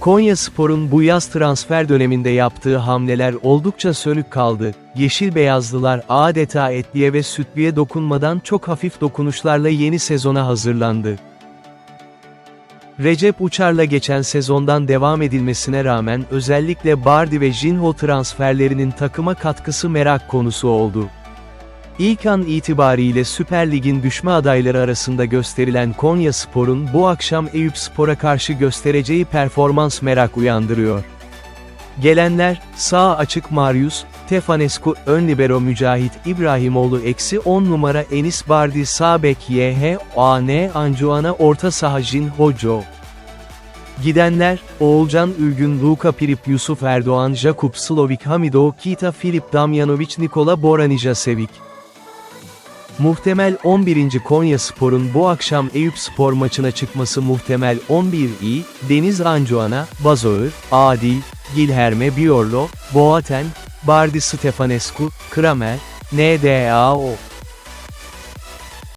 Konya Spor'un bu yaz transfer döneminde yaptığı hamleler oldukça sönük kaldı. Yeşil beyazlılar adeta etliye ve sütlüye dokunmadan çok hafif dokunuşlarla yeni sezona hazırlandı. Recep Uçar'la geçen sezondan devam edilmesine rağmen özellikle Bardi ve Jinho transferlerinin takıma katkısı merak konusu oldu. İlk an itibariyle Süper Lig'in düşme adayları arasında gösterilen Konya Spor'un bu akşam Eyüp Spor'a karşı göstereceği performans merak uyandırıyor. Gelenler, sağ açık Marius, Tefanescu, ön libero Mücahit İbrahimoğlu eksi 10 numara Enis Bardi sağ bek YH, AN Ancuana orta saha Jin Hojo. Gidenler, Oğulcan Ülgün Luka Pirip Yusuf Erdoğan Jakub Slovik Hamido Kita Filip Damjanovic Nikola Boranijasevic. Muhtemel 11. Konya Spor'un bu akşam Eyüp Spor maçına çıkması muhtemel 11 Deniz Ancuana, Bazoğır, Adil, Gilherme Biorlo, Boaten, Bardi Stefanescu, Kramer, NDAO.